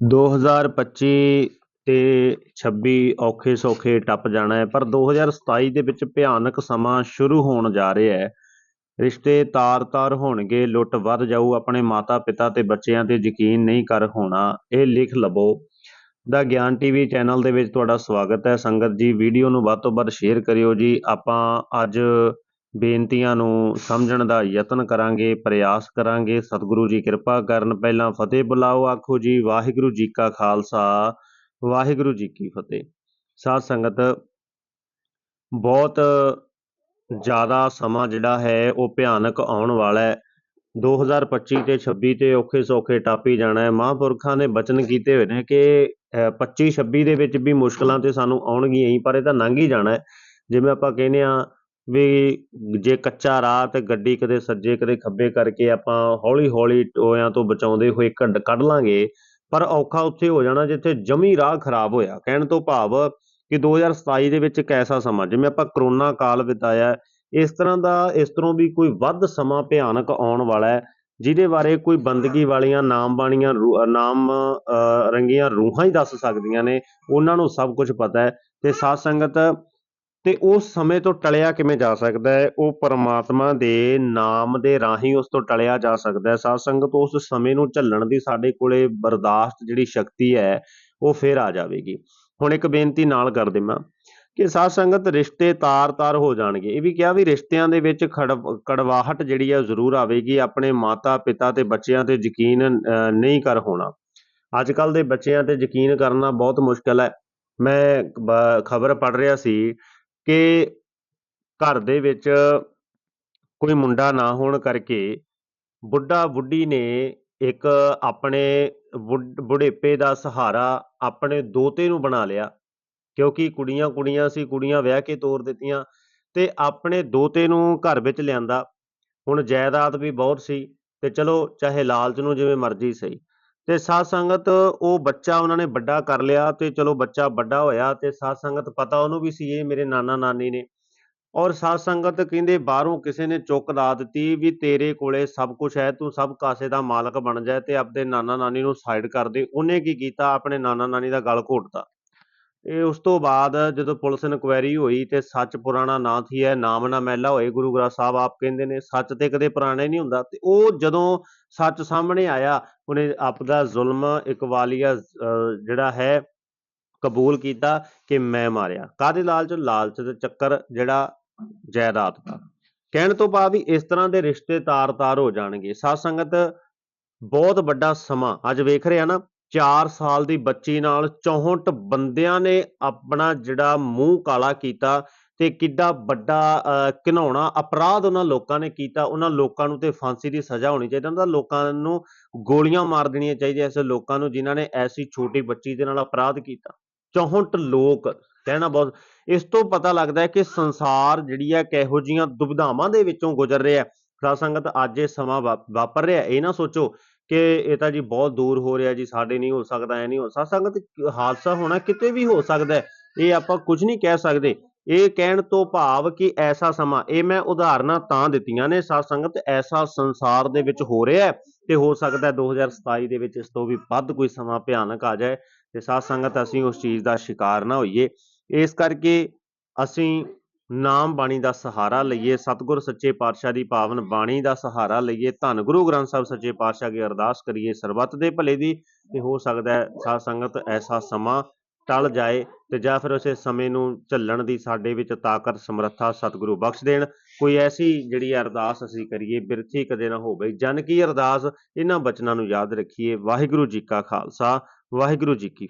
2025 ਤੇ 26 ਔਖੇ ਸੌਖੇ ਟੱਪ ਜਾਣਾ ਹੈ, ਪਰ 2027 ਦੇ ਵਿੱਚ ਭਿਆਨਕ ਸਮਾਂ ਸ਼ੁਰੂ ਹੋਣ ਜਾ ਰਿਹਾ ਹੈ। ਰਿਸ਼ਤੇ ਤਾਰ-ਤਾਰ ਹੋਣਗੇ, ਲੁੱਟ ਵੱਧ ਜਾਊ, ਆਪਣੇ ਮਾਤਾ ਪਿਤਾ ਤੇ ਬੱਚਿਆਂ ਤੇ ਯਕੀਨ ਨਹੀਂ ਕਰ ਹੋਣਾ, ਇਹ ਲਿਖ ਲਵੋ। ਦਾ ਗਿਆਨ ਟੀਵੀ ਚੈਨਲ ਦੇ ਵਿੱਚ ਤੁਹਾਡਾ ਸਵਾਗਤ ਹੈ। ਸੰਗਤ ਜੀ, ਵੀਡੀਓ ਨੂੰ ਵੱਧ ਤੋਂ ਵੱਧ ਸ਼ੇਅਰ ਕਰਿਓ ਜੀ। ਆਪਾਂ ਅੱਜ ਬੇਨਤੀਆਂ ਨੂੰ ਸਮਝਣ ਦਾ ਯਤਨ ਕਰਾਂਗੇ, ਪ੍ਰਯਾਸ ਕਰਾਂਗੇ। ਸਤਿਗੁਰੂ ਜੀ ਕਿਰਪਾ ਕਰਨ। ਪਹਿਲਾਂ ਫਤਿਹ ਬੁਲਾਓ, ਆਖੋ ਜੀ, ਵਾਹਿਗੁਰੂ ਜੀ ਕਾ ਖਾਲਸਾ, ਵਾਹਿਗੁਰੂ ਜੀ ਕੀ ਫਤਿਹ। ਸਾਧ ਸੰਗਤ, ਬਹੁਤ ਜ਼ਿਆਦਾ ਸਮਾਂ ਜਿਹੜਾ ਹੈ, ਉਹ ਭਿਆਨਕ ਆਉਣ ਵਾਲਾ ਹੈ। 2025 ਤੇ 26 ਤੇ ਔਖੇ ਸੌਖੇ ਟਾਪੀ ਜਾਣਾ ਹੈ। ਮਹਾਂਪੁਰਖਾਂ ਨੇ ਬਚਨ ਕੀਤੇ ਹੋਏ ਨੇ ਕਿ, ਅਹ 25 26 ਦੇ ਵਿੱਚ ਵੀ ਮੁਸ਼ਕਲਾਂ ਤੇ ਸਾਨੂੰ ਆਉਣਗੀਆਂ ਹੀ, ਪਰ ਇਹ ਤਾਂ ਲੰਘ ਹੀ ਜਾਣਾ ਹੈ। ਜਿਵੇਂ ਆਪਾਂ ਕਹਿੰਦੇ ਆ ਵੀ ਜੇ ਕੱਚਾ ਰਾਹ ਅਤੇ ਗੱਡੀ ਕਦੇ ਸੱਜੇ ਕਦੇ ਖੱਬੇ ਕਰਕੇ ਆਪਾਂ ਹੌਲੀ ਹੌਲੀ ਟੋਇਆਂ ਤੋਂ ਬਚਾਉਂਦੇ ਹੋਏ ਕੱਢ ਕੱਢ ਲਾਂਗੇ, ਪਰ ਔਖਾ ਉੱਥੇ ਹੋ ਜਾਣਾ ਜਿੱਥੇ ਜਮੀ ਰਾਹ ਖਰਾਬ ਹੋਇਆ। ਕਹਿਣ ਤੋਂ ਭਾਵ ਕਿ 2027 ਦੇ ਵਿੱਚ ਇੱਕ ਐਸਾ ਸਮਾਂ, ਜਿਵੇਂ ਆਪਾਂ ਕਰੋਨਾ ਕਾਲ ਬਿਤਾਇਆ, ਇਸ ਤਰ੍ਹਾਂ ਦਾ ਇਸ ਤਰ੍ਹਾਂ ਵੀ ਕੋਈ ਵੱਧ ਸਮਾਂ ਭਿਆਨਕ ਆਉਣ ਵਾਲਾ ਹੈ, ਜਿਹਦੇ ਬਾਰੇ ਕੋਈ ਬੰਦਗੀ ਵਾਲੀਆਂ ਨਾਮ ਬਾਣੀਆਂ ਰੂ- ਨਾਮ ਰੰਗੀਆਂ ਰੂਹਾਂ ਹੀ ਦੱਸ ਸਕਦੀਆਂ ਨੇ, ਉਹਨਾਂ ਨੂੰ ਸਭ ਕੁਝ ਪਤਾ ਹੈ। ਤੇ ਸਾਧ ਸੰਗਤ ਤੇ ਉਸ ਸਮੇਂ ਤੋਂ ਟਲਿਆ ਕਿਵੇਂ ਜਾ ਸਕਦਾ ਹੈ? ਉਹ ਪਰਮਾਤਮਾ ਦੇ ਨਾਮ ਦੇ ਰਾਹੀਂ ਉਸ ਤੋਂ ਟਲਿਆ ਜਾ ਸਕਦਾ ਹੈ। ਸਾਧ ਸੰਗਤ ਉਸ ਸਮੇਂ ਨੂੰ ਝੱਲਣ ਦੀ ਸਾਡੇ ਕੋਲੇ ਬਰਦਾਸ਼ਤ ਜਿਹੜੀ ਸ਼ਕਤੀ ਹੈ ਉਹ ਫੇਰ ਆ ਜਾਵੇਗੀ। ਹੁਣ ਇੱਕ ਬੇਨਤੀ ਨਾਲ ਕਰ ਦੇਵਾਂ ਕਿ ਸਾਧ ਸੰਗਤ ਰਿਸ਼ਤੇ ਤਾਰ-ਤਾਰ ਹੋ ਜਾਣਗੇ। ਇਹ ਵੀ ਕਿਹਾ ਵੀ ਰਿਸ਼ਤਿਆਂ ਦੇ ਵਿੱਚ ਖੜ- ਕੜਵਾਹਟ ਜਿਹੜੀ ਹੈ ਜ਼ਰੂਰ ਆਵੇਗੀ। ਆਪਣੇ ਮਾਤਾ ਪਿਤਾ ਤੇ ਬੱਚਿਆਂ ਤੇ ਯਕੀਨ ਅਹ, ਨਹੀਂ ਕਰ ਹੋਣਾ। ਅੱਜ ਕੱਲ ਦੇ ਬੱਚਿਆਂ ਤੇ ਯਕੀਨ ਕਰਨਾ ਬਹੁਤ ਮੁਸ਼ਕਲ ਹੈ। ਮੈਂ ਖਬਰ ਪੜ ਰਿਹਾ ਸੀ ਕਿ ਘਰ ਦੇ ਵਿੱਚ ਕੋਈ ਮੁੰਡਾ ਨਾ ਹੋਣ ਕਰਕੇ ਬੁੱਢਾ ਬੁੱਢੀ ਨੇ ਇੱਕ ਆਪਣੇ ਬੁੱਢ- ਬੁਢੇਪੇ ਦਾ ਸਹਾਰਾ ਆਪਣੇ ਦੋਤੇ ਨੂੰ ਬਣਾ ਲਿਆ। ਕਿਉਂਕਿ ਕੁੜੀਆਂ ਕੁੜੀਆਂ ਸੀ, ਕੁੜੀਆਂ ਵਿਆਹ ਕੇ ਤੋਰ ਦਿੱਤੀਆਂ ਤੇ ਆਪਣੇ ਦੋਤੇ ਨੂੰ ਘਰ ਵਿੱਚ ਲਿਆਂਦਾ। ਹੁਣ ਜਾਇਦਾਦ ਵੀ ਬਹੁਤ ਸੀ ਤੇ ਚਲੋ ਚਾਹੇ ਲਾਲਚ ਨੂੰ ਜਿਵੇਂ ਮਰਜ਼ੀ ਸਹੀ। ਤੇ ਸਾਧ ਸੰਗਤ ਉਹ ਬੱਚਾ ਉਹਨਾਂ ਨੇ ਵੱਡਾ ਕਰ ਲਿਆ ਤੇ ਚਲੋ ਬੱਚਾ ਵੱਡਾ ਹੋਇਆ ਤੇ ਸਾਧ ਸੰਗਤ ਪਤਾ ਉਹਨੂੰ ਵੀ ਸੀ ਇਹ ਮੇਰੇ ਨਾਨਾ ਨਾਨੀ ਨੇ। ਔਰ ਸਾਧ ਸੰਗਤ ਕਹਿੰਦੇ ਬਾਹਰੋਂ ਕਿਸੇ ਨੇ ਚੁੱਕ ਲਾ ਦਿੱਤੀ ਵੀ ਤੇਰੇ ਕੋਲੇ ਸਭ ਕੁਝ ਹੈ, ਤੂੰ ਸਭ ਕਾਸੇ ਦਾ ਮਾਲਕ ਬਣ ਜਾ ਤੇ ਆਪਦੇ ਨਾਨਾ ਨਾਨੀ ਨੂੰ ਸਾਈਡ ਕਰ ਦੇ। ਉਹਨੇ ਕੀ ਕੀਤਾ? ਆਪਣੇ ਨਾਨਾ ਨਾਨੀ ਦਾ ਗਲ ਘੋਟਤਾ। ਇਹ ਉਸ ਤੋਂ ਬਾਅਦ ਜਦੋਂ ਪੁਲਿਸ ਇਨਕੁਆਇਰੀ ਹੋਈ ਤੇ ਸੱਚ ਪੁਰਾਣਾ ਨਾ ਥੀ ਹੈ ਨਾਮ ਨਾ ਮੈਲਾ ਹੋਏ, ਗੁਰੂ ਗ੍ਰੰਥ ਸਾਹਿਬ ਆਪ ਕਹਿੰਦੇ ਨੇ, ਸੱਚ ਤੇ ਕਦੇ ਪੁਰਾਣਾ ਨਹੀਂ ਹੁੰਦਾ। ਤੇ ਉਹ ਜਦੋਂ ਸੱਚ ਸਾਹਮਣੇ ਆਇਆ, ਉਹਨੇ ਆਪਦਾ ਜ਼ੁਲਮ ਇਕਵਾਲੀਆ ਜਿਹੜਾ ਹੈ, ਕਬੂਲ ਕੀਤਾ ਕਿ ਮੈਂ ਮਾਰਿਆ। ਕਾਦੇ ਲਾਲਚ? ਲਾਲਚ ਦੇ ਚੱਕਰ ਜਿਹੜਾ ਜਾਇਦਾਦ ਦਾ। ਕਹਿਣ ਤੋਂ ਬਾਅਦ ਵੀ ਇਸ ਤਰ੍ਹਾਂ ਦੇ ਰਿਸ਼ਤੇ ਤਾਰ-ਤਾਰ ਹੋ ਜਾਣਗੇ। ਸਾਧ ਸੰਗਤ, ਬਹੁਤ ਵੱਡਾ ਸਮਾਂ ਅੱਜ ਵੇਖ ਰਿਹਾ ਨਾ 4 ਸਾਲ ਦੀ ਬੱਚੀ ਨਾਲ 64 ਬੰਦਿਆਂ ਨੇ ਆਪਣਾ ਜਿਹੜਾ ਮੂੰਹ ਕਾਲਾ ਕੀਤਾ ਤੇ ਕਿੱਡਾ ਵੱਡਾ ਅਹ, ਘਿਨਾਉਣਾ ਅਪਰਾਧ ਉਹਨਾਂ ਲੋਕਾਂ ਨੇ ਕੀਤਾ। ਉਹਨਾਂ ਲੋਕਾਂ ਨੂੰ ਤੇ ਫਾਂਸੀ ਦੀ ਸਜ਼ਾ ਹੋਣੀ ਚਾਹੀਦੀ। ਉਹਨਾਂ ਲੋਕਾਂ ਨੂੰ ਗੋਲੀਆਂ ਮਾਰ ਦੇਣੀਆਂ ਚਾਹੀਦੀਆਂ ਐਸੇ ਲੋਕਾਂ ਨੂੰ ਜਿਨ੍ਹਾਂ ਨੇ ਐਸੀ ਛੋਟੀ ਬੱਚੀ ਦੇ ਨਾਲ ਅਪਰਾਧ ਕੀਤਾ। 64 ਲੋਕ ਕਹਿਣਾ ਬਹੁਤ ਇਸ ਤੋਂ ਪਤਾ ਲੱਗਦਾ ਹੈ ਕਿ ਸੰਸਾਰ ਜਿਹੜੀ ਹੈ ਕਿਹੋ ਜੀਆਂ ਦੁਬਿਧਾਵਾਂ ਦੇ ਵਿੱਚੋਂ ਗੁਜ਼ਰ ਰਿਹਾ ਹੈ। ਸਾਧ ਸੰਗਤ ਅੱਜ ਇਹ ਸਮਾਂ ਵਾ- ਵਾਪਰ ਰਿਹਾ ਇਹ ਨਾ ਸੋਚੋ ਕਿ ਇਹ ਤਾਂ ਜੀ ਬਹੁਤ ਦੂਰ ਹੋ ਰਿਹਾ ਜੀ, ਸਾਡੇ ਨਹੀਂ ਹੋ ਸਕਦਾ ਐ ਨਹੀਂ ਹੋ, ਸਾਧ ਸੰਗਤ ਹਾਦਸਾ ਹੋਣਾ ਕਿਤੇ ਵੀ ਹੋ ਸਕਦਾ ਇਹ ਆਪਾਂ ਕੁਝ ਨਹੀਂ ਕਹਿ ਸਕਦੇ। ਇਹ ਕਹਿਣ ਤੋਂ ਭਾਵ ਕਿ ਐਸਾ ਸਮਾਂ, ਇਹ ਮੈਂ ਉਦਾਹਰਨਾਂ ਤਾਂ ਦਿੱਤੀਆਂ ਨੇ, ਸਾਧ ਸੰਗਤ ਐਸਾ ਸੰਸਾਰ ਦੇ ਵਿੱਚ ਹੋ ਰਿਹਾ ਹੈ ਤੇ ਹੋ ਸਕਦਾ ਹੈ 2027 ਦੇ ਵਿੱਚ ਇਸ ਤੋਂ ਵੀ ਵੱਧ ਕੋਈ ਸਮਾਂ ਭਿਆਨਕ ਆ ਜਾਏ ਤੇ ਸਾਧ ਸੰਗਤ ਅਸੀਂ ਉਸ ਚੀਜ਼ ਦਾ ਸ਼ਿਕਾਰ ਨਾ ਹੋਈਏ। ਇਸ ਕਰਕੇ ਅਸੀਂ ਨਾਮ ਬਾਣੀ ਦਾ ਸਹਾਰਾ ਲਈਏ, ਸਤਿਗੁਰ ਸੱਚੇ ਪਾਤਸ਼ਾਹ ਦੀ ਪਾਵਨ ਬਾਣੀ ਦਾ ਸਹਾਰਾ ਲਈਏ, ਧੰਨ ਗੁਰੂ ਗ੍ਰੰਥ ਸਾਹਿਬ ਸੱਚੇ ਪਾਤਸ਼ਾਹ ਅੱਗੇ ਅਰਦਾਸ ਕਰੀਏ, ਸਰਬੱਤ ਦੇ ਭਲੇ ਦੀ, ਤੇ ਹੋ ਸਕਦਾ ਹੈ ਸਾਧ ਸੰਗਤ ਐਸਾ ਸਮਾਂ ਟਲ ਜਾਏ ਤੇ ਜਾਂ ਫਿਰ ਉਸੇ ਸਮੇਂ ਨੂੰ ਝੱਲਣ ਦੀ ਸਾਡੇ ਵਿੱਚ ਤਾਕਤ, ਸਮਰੱਥਾ, ਸਤਿਗੁਰੂ ਬਖਸ਼ ਦੇਣ। ਕੋਈ ਐਸੀ ਜਿਹੜੀ ਅਰਦਾਸ ਅਸੀਂ ਕਰੀਏ, ਬਿਰਥੀ ਕਦੇ ਨਾ ਹੋਵੇ। ਜਨ ਕੀ ਅਰਦਾਸ, ਇਹਨਾਂ ਬਚਨਾਂ ਨੂੰ ਯਾਦ ਰੱਖੀਏ। ਵਾਹਿਗੁਰੂ ਜੀ ਕਾ ਖਾਲਸਾ, ਵਾਹਿਗੁਰੂ ਜੀ ਕੀ ਫਤਿਹ।